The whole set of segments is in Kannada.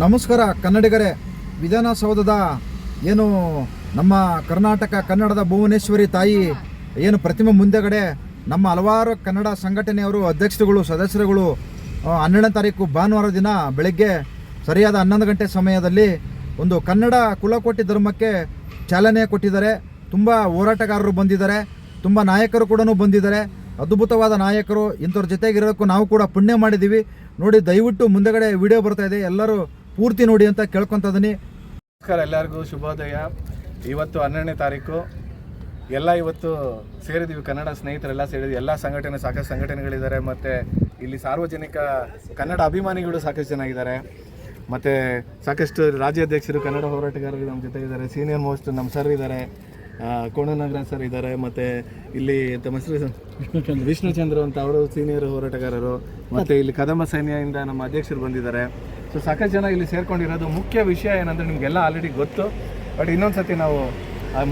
ನಮಸ್ಕಾರ, ಕನ್ನಡಿಗರೇ. ವಿಧಾನಸೌಧದ ಏನು ನಮ್ಮ ಕರ್ನಾಟಕ ಕನ್ನಡದ ಭುವನೇಶ್ವರಿ ತಾಯಿ, ಏನು ಪ್ರತಿಮೆ ಮುಂದೆಗಡೆ ನಮ್ಮ ಹಲವಾರು ಕನ್ನಡ ಸಂಘಟನೆಯವರು, ಅಧ್ಯಕ್ಷರುಗಳು, ಸದಸ್ಯರುಗಳು ಹನ್ನೆರಡನೇ ತಾರೀಕು ಭಾನುವಾರ ದಿನ ಬೆಳಗ್ಗೆ ಸರಿಯಾದ ಹನ್ನೊಂದು ಗಂಟೆ ಸಮಯದಲ್ಲಿ ಒಂದು ಕನ್ನಡ ಕುಲಕೋಟಿ ಧರ್ಮಕ್ಕೆ ಚಾಲನೆ ಕೊಟ್ಟಿದ್ದಾರೆ. ತುಂಬ ಹೋರಾಟಗಾರರು ಬಂದಿದ್ದಾರೆ. ತುಂಬ ನಾಯಕರು ಕೂಡ ಬಂದಿದ್ದಾರೆ. ಅದ್ಭುತವಾದ ನಾಯಕರು. ಇಂಥವ್ರ ಜೊತೆಗಿರೋದಕ್ಕೂ ನಾವು ಕೂಡ ಪುಣ್ಯ ಮಾಡಿದ್ದೀವಿ. ನೋಡಿ, ದಯವಿಟ್ಟು ಮುಂದೆಗಡೆ ವಿಡಿಯೋ ಬರ್ತಾ ಇದೆ. ಎಲ್ಲರೂ ಪೂರ್ತಿ ನೋಡಿ ಅಂತ ಕೇಳ್ಕೊತ ಇದೀನಿ ನಮಸ್ಕಾರ ಎಲ್ಲರಿಗೂ, ಶುಭೋದಯ. ಇವತ್ತು ಹನ್ನೆರಡನೇ ತಾರೀಕು. ಎಲ್ಲ ಇವತ್ತು ಸೇರಿದ್ದೀವಿ ಕನ್ನಡ ಸ್ನೇಹಿತರೆಲ್ಲ ಸೇರಿದ್ವಿ. ಎಲ್ಲ ಸಂಘಟನೆ, ಸಾಕಷ್ಟು ಸಂಘಟನೆಗಳಿದ್ದಾರೆ. ಮತ್ತು ಇಲ್ಲಿ ಸಾರ್ವಜನಿಕ ಕನ್ನಡ ಅಭಿಮಾನಿಗಳು ಸಾಕಷ್ಟು ಜನ ಇದ್ದಾರೆ. ಮತ್ತು ಸಾಕಷ್ಟು ರಾಜ್ಯಾಧ್ಯಕ್ಷರು, ಕನ್ನಡ ಹೋರಾಟಗಾರರು ನಮ್ಮ ಜೊತೆ ಇದ್ದಾರೆ. ಸೀನಿಯರ್ ಮೋಸ್ಟ್ ನಮ್ಮ ಸರ್ ಇದ್ದಾರೆ. ಕೋಣನಗರ ಸರ್ ಇದ್ದಾರೆ ಮತ್ತು ಇಲ್ಲಿ ತಮ್ಮ ಹೆಸರು? ವಿಷ್ಣುಚಂದ್ರ. ಅಂತ ಅವರು ಸೀನಿಯರ್ ಹೋರಾಟಗಾರರು ಮತ್ತು ಇಲ್ಲಿ ಕದಂಬ ಸೈನ್ಯದಿಂದ ನಮ್ಮ ಅಧ್ಯಕ್ಷರು ಬಂದಿದ್ದಾರೆ. ಸೊ ಸಾಕಷ್ಟು ಜನ ಇಲ್ಲಿ ಸೇರ್ಕೊಂಡಿರೋದು ಮುಖ್ಯ ವಿಷಯ ಏನಂದ್ರೆ ನಿಮಗೆಲ್ಲ ಆಲ್ರೆಡಿ ಗೊತ್ತು. ಬಟ್ ಇನ್ನೊಂದು ಸತಿ ನಾವು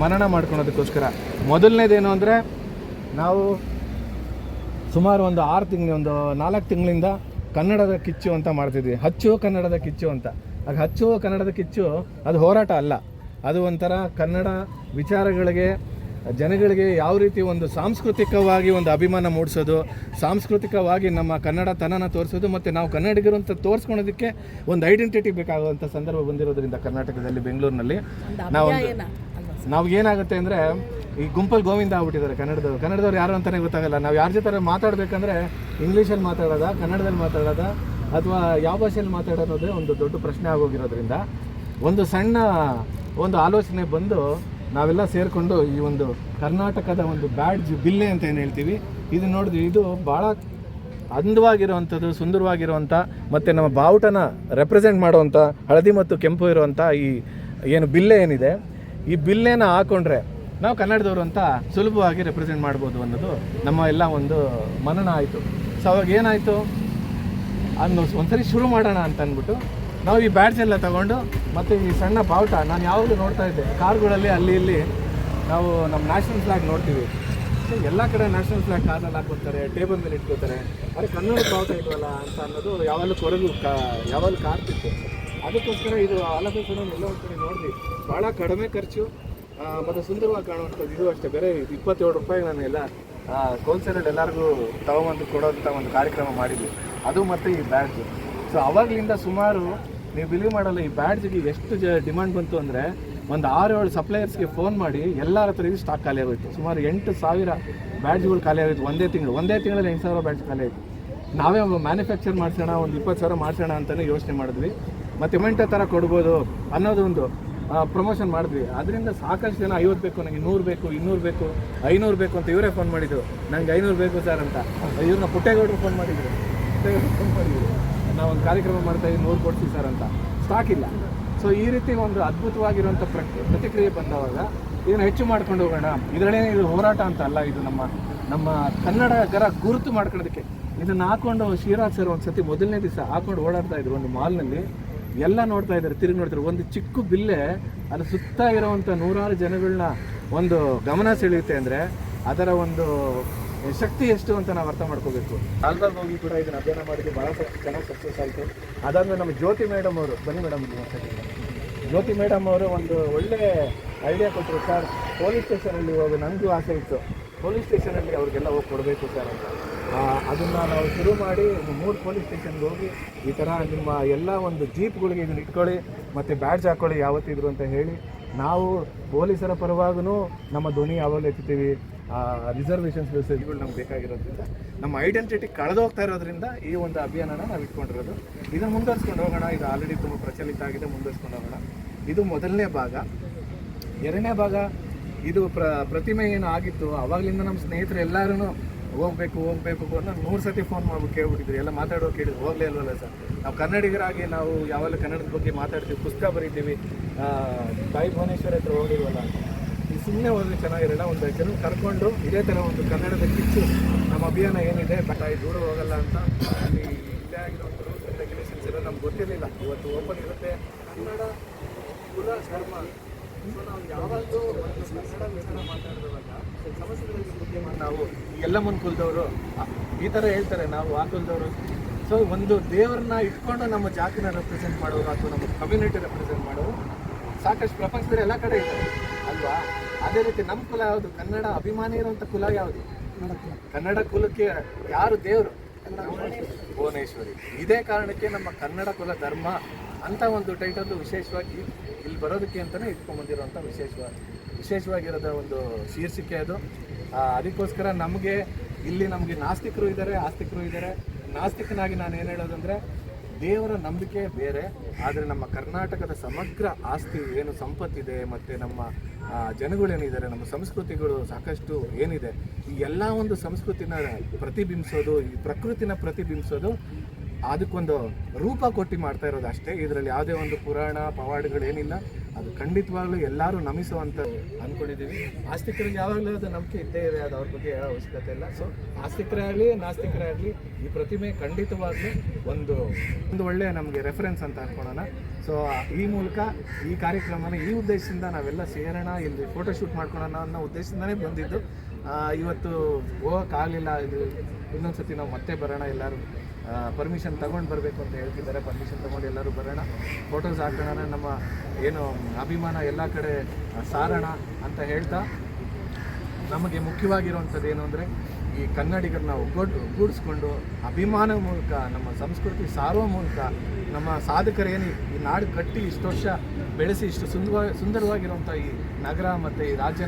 ಮನನ ಮಾಡ್ಕೊಳೋದಕ್ಕೋಸ್ಕರ ಮೊದಲನೇದೇನು ಅಂದರೆ ನಾವು ಸುಮಾರು ಒಂದು ಆರು ತಿಂಗಳು ಒಂದು ನಾಲ್ಕು ತಿಂಗಳಿಂದ ಕನ್ನಡದ ಕಿಚ್ಚು ಅಂತ ಮಾಡ್ತಿದ್ವಿ. ಹಚ್ಚು ಕನ್ನಡದ ಕಿಚ್ಚು ಅಂತ. ಆಗ ಹಚ್ಚು ಕನ್ನಡದ ಕಿಚ್ಚು ಅದು ಹೋರಾಟ ಅಲ್ಲ. ಅದು ಒಂಥರ ಕನ್ನಡ ವಿಚಾರಗಳಿಗೆ ಜನಗಳಿಗೆ ಯಾವ ರೀತಿ ಒಂದು ಸಾಂಸ್ಕೃತಿಕವಾಗಿ ಒಂದು ಅಭಿಮಾನ ಮೂಡಿಸೋದು ಸಾಂಸ್ಕೃತಿಕವಾಗಿ ನಮ್ಮ ಕನ್ನಡ ತನನ ತೋರಿಸೋದು ಮತ್ತು ನಾವು ಕನ್ನಡಿಗರು ಅಂತ ತೋರಿಸ್ಕೊಳೋದಕ್ಕೆ ಒಂದು ಐಡೆಂಟಿಟಿ ಬೇಕಾಗುವಂಥ ಸಂದರ್ಭ ಬಂದಿರೋದ್ರಿಂದ ಕರ್ನಾಟಕದಲ್ಲಿ ಬೆಂಗಳೂರಿನಲ್ಲಿ ನಾವು ನಾವು ಏನಾಗುತ್ತೆ ಅಂದರೆ ಈ ಗುಂಪಲ್ಲಿ ಗೋವಿಂದ ಆಗ್ಬಿಟ್ಟಿದ್ದಾರೆ ಕನ್ನಡದವ್ರು. ಕನ್ನಡದವ್ರು ಯಾರು ಅಂತಲೇ ಗೊತ್ತಾಗಲ್ಲ. ನಾವು ಯಾರ ಜೊತೆ ಮಾತಾಡಬೇಕಂದ್ರೆ ಇಂಗ್ಲೀಷಲ್ಲಿ ಮಾತಾಡೋದ ಕನ್ನಡದಲ್ಲಿ ಮಾತಾಡೋದ ಅಥವಾ ಯಾವ ಭಾಷೆಯಲ್ಲಿ ಮಾತಾಡೋದೇ ಒಂದು ದೊಡ್ಡ ಪ್ರಶ್ನೆ ಆಗೋಗಿರೋದ್ರಿಂದ ಒಂದು ಸಣ್ಣ ಒಂದು ಆಲೋಚನೆ ಬಂದು ನಾವೆಲ್ಲ ಸೇರಿಕೊಂಡು ಈ ಒಂದು ಕರ್ನಾಟಕದ ಒಂದು ಬ್ಯಾಡ್ಜ್ ಬಿಲ್ಲೆ ಅಂತ ಏನು ಹೇಳ್ತೀವಿ, ಇದು ನೋಡಿದ್ವಿ, ಇದು ಭಾಳ ಅಂದವಾಗಿರುವಂಥದ್ದು, ಸುಂದರವಾಗಿರುವಂಥ, ಮತ್ತು ನಮ್ಮ ಬಾವುಟನ ರೆಪ್ರೆಸೆಂಟ್ ಮಾಡುವಂಥ, ಹಳದಿ ಮತ್ತು ಕೆಂಪು ಇರುವಂಥ ಈ ಏನು ಬಿಲ್ಲೆ ಏನಿದೆ, ಈ ಬಿಲ್ಲೆನ ಹಾಕೊಂಡ್ರೆ ನಾವು ಕನ್ನಡದವರು ಅಂತ ಸುಲಭವಾಗಿ ರೆಪ್ರೆಸೆಂಟ್ ಮಾಡ್ಬೋದು ಅನ್ನೋದು ನಮ್ಮ ಎಲ್ಲ ಒಂದು ಮನನ ಆಯಿತು. ಸೊ ಅವಾಗ ಏನಾಯಿತು? ಅದನ್ನು ಒಂದ್ಸರಿ ಶುರು ಮಾಡೋಣ ಅಂತ ಅಂದ್ಬಿಟ್ಟು ನಾವು ಈ ಬ್ಯಾಡ್ಜ್ ಎಲ್ಲ ತಗೊಂಡು ಮತ್ತು ಈ ಸಣ್ಣ ಬಾವುಟ ನಾನು ಯಾವಾಗಲೂ ನೋಡ್ತಾ ಇದ್ದೆ. ಕಾರ್ಗಳಲ್ಲಿ ಅಲ್ಲಿ ಇಲ್ಲಿ ನಾವು ನಮ್ಮ ನ್ಯಾಷನಲ್ ಫ್ಲಾಗ್ ನೋಡ್ತೀವಿ. ಎಲ್ಲ ಕಡೆ ನ್ಯಾಷನಲ್ ಫ್ಲಾಗ್ ಕಾರ್ನಲ್ಲಿ ಹಾಕೋತಾರೆ ಟೇಬಲ್ ಮೇಲೆ ಇಟ್ಕೋತಾರೆ ಅರೆ ಕನ್ನಡ ಬಾವುಟ ಇಲ್ವಲ್ಲ ಅಂತ ಅನ್ನೋದು ಯಾವಾಗಲೂ ಕೊರಗು ಕಾ, ಯಾವಾಗಲೂ ಕಾರ್ತಿತ್ತು ಅದಕ್ಕೋಸ್ಕರ ಇದು ಆಲೋಚನೆ ಎಲ್ಲ ಒಂದು ಕಡೆ ನೋಡಿದ್ವಿ ಭಾಳ ಕಡಿಮೆ ಖರ್ಚು ಮತ್ತು ಸುಂದರವಾಗಿ ಕಾಣುವಂಥದ್ದು ಇದು ಅಷ್ಟೇ. ಬೇರೆ ಇಪ್ಪತ್ತೇಳು ರೂಪಾಯಿ ನಾನು ಎಲ್ಲ ಹೋಲ್ಸೇಲಲ್ಲಿ ಎಲ್ಲರಿಗೂ ತಗೊಂಬಂದು ಕೊಡೋಂಥ ಒಂದು ಕಾರ್ಯಕ್ರಮ ಮಾಡಿದ್ವಿ. ಅದು ಮತ್ತು ಈ ಬ್ಯಾಡ್ಜ್ ಸೊ ಅವಾಗಲಿಂದ ಸುಮಾರು ನೀವು ಬಿಲೀವ್ ಮಾಡಲ್ಲ, ಈ ಬ್ಯಾಡ್ಜ್ಗೆ ಎಷ್ಟು ಜ ಡಿಮ್ಯಾಂಡ್ ಬಂತು ಅಂದರೆ ಒಂದು ಆರು ಏಳು ಸಪ್ಲೈಯರ್ಸ್ಗೆ ಫೋನ್ ಮಾಡಿ ಎಲ್ಲರ ಹತ್ರ ಸ್ಟಾಕ್ ಖಾಲಿ ಆಗೋಯ್ತು. ಸುಮಾರು ಎಂಟು ಸಾವಿರ ಬ್ಯಾಡ್ಜ್ಗಳು ಖಾಲಿ ಆಗೋಯ್ತು ಒಂದೇ ತಿಂಗಳು. ಒಂದೇ ತಿಂಗಳಲ್ಲಿ ಎಂಟು ಸಾವಿರ ಬ್ಯಾಡ್ಜ್ ಖಾಲಿ ಆಯಿತು. ನಾವೇ ಮ್ಯಾನುಫ್ಯಾಕ್ಚರ್ ಮಾಡಿಸೋಣ, ಒಂದು ಇಪ್ಪತ್ತು ಸಾವಿರ ಮಾಡಿಸೋಣ ಅಂತಲೇ ಯೋಚನೆ ಮಾಡಿದ್ವಿ. ಮತ್ತು ಇಮೆಂಟೋ ಥರ ಕೊಡ್ಬೋದು ಅನ್ನೋದು ಒಂದು ಪ್ರಮೋಷನ್ ಮಾಡಿದ್ವಿ. ಅದರಿಂದ ಸಾಕಷ್ಟು ಜನ ಐವತ್ತು ಬೇಕು ನನಗೆ ನೂರು ಬೇಕು, ಇನ್ನೂರು ಬೇಕು, ಐನೂರು ಬೇಕು ಅಂತ ಇವರೇ ಫೋನ್ ಮಾಡಿದ್ದು ನನಗೆ ಐನೂರು ಬೇಕು ಸರ್ ಅಂತ. ಇವ್ರನ್ನ ಪುಟ್ಟೇಗೌಡರು ಫೋನ್ ಮಾಡಿದ್ರು. ಪುಟ್ಟೇಗೌಡರು ಫೋನ್ ಮಾಡಿದ್ರು. ಒಂದು ಕಾರ್ಯಕ್ರಮ ಮಾಡ್ತಾ ಇದ್ದೀವಿ, ನೂರು ಕೊಡ್ತೀವಿ ಸರ್ ಅಂತ. ಸ್ಟಾಕ್ ಇಲ್ಲ. ಸೊ ಈ ರೀತಿ ಒಂದು ಅದ್ಭುತವಾಗಿರುವಂಥ ಪ್ರ ಪ್ರತಿಕ್ರಿಯೆ ಬಂದವಾಗ ಇದನ್ನು ಹೆಚ್ಚು ಮಾಡ್ಕೊಂಡು ಹೋಗೋಣ. ಇದರಲ್ಲೇ ಇದು ಹೋರಾಟ ಅಂತ ಅಲ್ಲ, ಇದು ನಮ್ಮ ನಮ್ಮ ಕನ್ನಡಗರ ಗುರುತು ಮಾಡ್ಕೊಳ್ಳೋದಕ್ಕೆ. ಇದನ್ನು ಹಾಕೊಂಡು ಶಿವರಾಜ್ ಸರ್ ಒಂದು ಸತಿ ಮೊದಲನೇ ದಿವಸ ಹಾಕೊಂಡು ಓಡಾಡ್ತಾ ಇದ್ರು ಒಂದು ಮಾಲ್ನಲ್ಲಿ ಎಲ್ಲ ನೋಡ್ತಾ ಇದ್ದಾರೆ, ತಿರುಗಿ ನೋಡ್ತಾರೆ ಒಂದು ಚಿಕ್ಕ ಬಿಲ್ಲೆ ಅದು ಸುತ್ತ ಇರೋವಂಥ ನೂರಾರು ಜನಗಳನ್ನ ಒಂದು ಗಮನ ಸೆಳೆಯುತ್ತೆ ಅಂದರೆ ಅದರ ಒಂದು ಶಕ್ತಿ ಎಷ್ಟು ಅಂತ ನಾವು ಅರ್ಥ ಮಾಡ್ಕೋಬೇಕು. ಆಲ್ಬಮ್ ಹೋಗಿ ಕೂಡ ಇದನ್ನ ಅಧ್ಯಯನ ಮಾಡಿದ್ದು ಭಾಳ ಚೆನ್ನಾಗಿ ಸಕ್ಸಸ್ ಆಯಿತು. ಅದಾದ್ಮೇಲೆ ನಮ್ಮ ಜ್ಯೋತಿ ಮೇಡಮ್ ಅವರು ಬನ್ನಿ ಮೇಡಮ್ ಜ್ಯೋತಿ ಮೇಡಮ್ ಅವರು ಒಂದು ಒಳ್ಳೆ ಐಡಿಯಾ ಕೊಟ್ಟರು ಸರ್. ಪೊಲೀಸ್ ಸ್ಟೇಷನಲ್ಲಿ ಹೋಗಿ ನನಗೂ ಆಸೆ ಇತ್ತು. ಪೊಲೀಸ್ ಸ್ಟೇಷನಲ್ಲಿ ಅವ್ರಿಗೆಲ್ಲ ಹೋಗಿ ಕೊಡಬೇಕು ಸರ್ ಅಂತ. ಅದನ್ನು ಅದನ್ನ ನಾವು ಶುರು ಮಾಡಿ ಮೂರು ಪೊಲೀಸ್ ಸ್ಟೇಷನ್ಗೆ ಹೋಗಿ ಈ ಥರ ನಿಮ್ಮ ಎಲ್ಲ ಒಂದು ಜೀಪ್ಗಳಿಗೆ ಇದನ್ನ ಇಟ್ಕೊಳ್ಳಿ, ಮತ್ತು ಬ್ಯಾಡ್ಜ್ ಹಾಕ್ಕೊಳ್ಳಿ ಯಾವತ್ತಿದ್ರು ಅಂತ ಹೇಳಿ ನಾವು ಪೊಲೀಸರ ಪರವಾಗೂ ನಮ್ಮ ಧ್ವನಿ ಯಾವಾಗಲೂ ಎತ್ತೀವಿ ರಿಸರ್ವೇಷನ್ಸ್ ಫೆಸಿಲಿಟಿಗಳು ನಮ್ಗೆ ಬೇಕಾಗಿರೋದ್ರಿಂದ, ನಮ್ಮ ಐಡೆಂಟಿಟಿ ಕಳೆದು ಹೋಗ್ತಾ ಇರೋದ್ರಿಂದ ಈ ಒಂದು ಅಭಿಯಾನನ ನಾವು ಇಟ್ಕೊಂಡಿರೋದು. ಇದನ್ನು ಮುಂದುವರ್ಸ್ಕೊಂಡು ಹೋಗೋಣ. ಇದು ಆಲ್ರೆಡಿ ತುಂಬ ಪ್ರಚಲಿತ ಆಗಿದೆ. ಮುಂದುವರ್ಸ್ಕೊಂಡು ಹೋಗೋಣ. ಇದು ಮೊದಲನೇ ಭಾಗ. ಎರಡನೇ ಭಾಗ, ಇದು ಪ್ರ, ಪ್ರತಿಮೆ ಏನು ಆಗಿತ್ತು, ಅವಾಗಲಿಂದ ನಮ್ಮ ಸ್ನೇಹಿತರು ಎಲ್ಲರೂ ಹೋಗ್ಬೇಕು ಹೋಗ್ಬೇಕು ಅಂತ ನೂರು ಸತಿ ಫೋನ್ ಮಾಡ್ಬಿಟ್ಟು ಕೇಳ್ಬಿಟ್ಟಿದ್ರು. ಎಲ್ಲ ಮಾತಾಡೋ ಕೇಳಿದ್ರು. ಹೋಗಲೇ ಇಲ್ವಲ್ಲ ಸರ್? ನಾವು ಕನ್ನಡಿಗರಾಗಿ ನಾವು ಯಾವಾಗಲೂ ಕನ್ನಡದ ಬಗ್ಗೆ ಮಾತಾಡ್ತೀವಿ, ಪುಸ್ತಕ ಬರೀತೀವಿ. ಬಾಯಿ ಭುವನೇಶ್ವರ ಹತ್ರ ಹೋಗಿಲ್ವಲ್ಲ ಸುಮ್ಮನೆ ಹೋದ್ರೆ ಚೆನ್ನಾಗಿರಲ್ಲ, ಒಂದು ಜನ ಕರ್ಕೊಂಡು ಇದೇ ಥರ ಒಂದು ಕನ್ನಡದ ಕಿಚ್ಚು ನಮ್ಮ ಅಭಿಯಾನ ಏನಿದೆ, ಬಟ್ ಈ ದೂರ ಹೋಗಲ್ಲ ಅಂತ ಅಲ್ಲಿ ಇಲ್ಲೇ ಆ್ಯಂಡ್ ರೆಗ್ಯುಲೇಷನ್ಸ್ ಎಲ್ಲ ನಮ್ಗೆ ಗೊತ್ತಿರಲಿಲ್ಲ. ಇವತ್ತು ಓಪನ್ ಇರುತ್ತೆ. ಕನ್ನಡ ಕುಲ, ಧರ್ಮ. ಸೊ ನಾವು ಯಾವಾಗಲೂ ಒಂದು ಕನ್ನಡ ಮಾತಾಡಿದಾಗ ಸಮಸ್ಯೆಗಳ ಬಗ್ಗೆ ನಾವು ಎಲ್ಲ ಮುನ್ ಕುಲದವರು ಈ ಥರ ಹೇಳ್ತಾರೆ, ನಾವು ಆ ಕುಲದವರು. ಸೊ ಒಂದು ದೇವರನ್ನ ಇಟ್ಕೊಂಡು ನಮ್ಮ ಜಾತಿನ ರೆಪ್ರೆಸೆಂಟ್ ಮಾಡೋರು ಅಥವಾ ನಮ್ಮ ಕಮ್ಯುನಿಟಿ ರೆಪ್ರೆಸೆಂಟ್ ಮಾಡೋರು ಸಾಕಷ್ಟು ಪ್ರಪಂಚದಲ್ಲಿ ಎಲ್ಲ ಕಡೆ ಇದ್ದಾರೆ ಅಲ್ವಾ ಅದೇ ರೀತಿ ನಮ್ಮ ಕುಲ ಯಾವುದು? ಕನ್ನಡ ಅಭಿಮಾನಿ ಇರುವಂತ ಕುಲ ಯಾವುದು? ಕನ್ನಡ ಕುಲಕ್ಕೆ ಯಾರು ದೇವರು? ಭುವನೇಶ್ವರಿ. ಇದೇ ಕಾರಣಕ್ಕೆ ನಮ್ಮ ಕನ್ನಡ ಕುಲ ಧರ್ಮ ಅಂತ ಒಂದು ಟೈಟಲ್ ವಿಶೇಷವಾಗಿ ಇಲ್ಲಿ ಬರೋದಕ್ಕೆ ಅಂತಲೇ ಇಟ್ಕೊಂಡ್ಬಂದಿರುವಂಥ ವಿಶೇಷವಾಗಿ ವಿಶೇಷವಾಗಿರೋದ ಒಂದು ಶೀರ್ಷಿಕೆ ಅದು. ಅದಕ್ಕೋಸ್ಕರ ನಮಗೆ ಇಲ್ಲಿ ನಮಗೆ ನಾಸ್ತಿಕರು ಇದ್ದಾರೆ, ಆಸ್ತಿಕರು ಇದ್ದಾರೆ. ನಾಸ್ತಿಕನಾಗಿ ನಾನು ಏನು ಹೇಳೋದಂದ್ರೆ ದೇವರ ನಂಬಿಕೆ ಬೇರೆ, ಆದರೆ ನಮ್ಮ ಕರ್ನಾಟಕದ ಸಮಗ್ರ ಆಸ್ತಿ ಏನು, ಸಂಪತ್ತಿದೆ, ಮತ್ತು ನಮ್ಮ ಜನಗಳೇನಿದ್ದಾರೆ, ನಮ್ಮ ಸಂಸ್ಕೃತಿಗಳು ಸಾಕಷ್ಟು ಏನಿದೆ, ಈ ಎಲ್ಲ ಒಂದು ಸಂಸ್ಕೃತಿನ ಪ್ರತಿಬಿಂಬಿಸೋದು, ಈ ಪ್ರಕೃತಿನ ಪ್ರತಿಬಿಂಬಿಸೋದು ಅದಕ್ಕೊಂದು ರೂಪ ಕೊಟ್ಟು ಮಾಡ್ತಾ ಇರೋದು ಅಷ್ಟೇ. ಇದರಲ್ಲಿ ಯಾವುದೇ ಒಂದು ಪುರಾಣ, ಪವಾಡಗಳೇನಿಲ್ಲ. ಅದು ಖಂಡಿತವಾಗ್ಲೂ ಎಲ್ಲರೂ ನಮಿಸುವಂತ ಅಂದ್ಕೊಂಡಿದ್ದೀವಿ ಆಸ್ತಿಕರಿಗೆ ಯಾವಾಗಲೂ ಅದು ನಂಬಿಕೆ ಇದ್ದೇ ಇದೆ, ಅದು ಅವ್ರ ಬಗ್ಗೆ ಹೇಳೋ ಅವಶ್ಯಕತೆ ಇಲ್ಲ. ಸೊ ಆಸ್ತಿಕರೇ ಆಗಲಿ ನಾಸ್ತಿಕರೇ ಆಗಲಿ ಈ ಪ್ರತಿಮೆ ಖಂಡಿತವಾಗ್ಲೂ ಒಂದು ಒಂದು ಒಳ್ಳೆ ನಮಗೆ ರೆಫರೆನ್ಸ್ ಅಂತ ಅನ್ಕೊಳ್ಳೋಣ. ಸೊ ಈ ಮೂಲಕ ಈ ಕಾರ್ಯಕ್ರಮನ ಈ ಉದ್ದೇಶದಿಂದ ನಾವೆಲ್ಲ ಸೇರೋಣ, ಇಲ್ಲಿ ಫೋಟೋಶೂಟ್ ಮಾಡ್ಕೊಳ್ಳೋಣ ಅನ್ನೋ ಉದ್ದೇಶದಿಂದನೇ ಬಂದಿದ್ದು. ಇವತ್ತು ಹೋಗೋಕ್ಕಾಗಲಿಲ್ಲ. ಇದು ಇನ್ನೊಂದ್ಸತಿ ನಾವು ಮತ್ತೆ ಬರೋಣ ಎಲ್ಲರೂ. ಪರ್ಮಿಷನ್ ತಗೊಂಡು ಬರಬೇಕು ಅಂತ ಹೇಳ್ತಿದ್ದಾರೆ. ಪರ್ಮಿಷನ್ ತಗೊಂಡು ಎಲ್ಲರೂ ಬರೋಣ. ಫೋಟೋಸ್ ಹಾಕೋಣ ನಮ್ಮ ಏನು ಅಭಿಮಾನ ಎಲ್ಲ ಕಡೆ ಸಾರೋಣ ಅಂತ ಹೇಳ್ತಾ ನಮಗೆ ಮುಖ್ಯವಾಗಿರುವಂಥದ್ದು ಏನು ಅಂದರೆ ಈ ಕನ್ನಡಿಗರನ್ನ ಒಗ್ಗಟ್ಟು ಒಗ್ಗೂಡಿಸ್ಕೊಂಡು ಅಭಿಮಾನ ಮೂಲಕ, ನಮ್ಮ ಸಂಸ್ಕೃತಿ ಸಾರುವ ಮೂಲಕ, ನಮ್ಮ ಸಾಧಕರೇನು ಈ ನಾಡು ಕಟ್ಟಿ ಇಷ್ಟು ವರ್ಷ ಬೆಳೆಸಿ ಇಷ್ಟು ಸುಂದರ, ಸುಂದರವಾಗಿರುವಂಥ ಈ ನಗರ ಮತ್ತು ಈ ರಾಜ್ಯ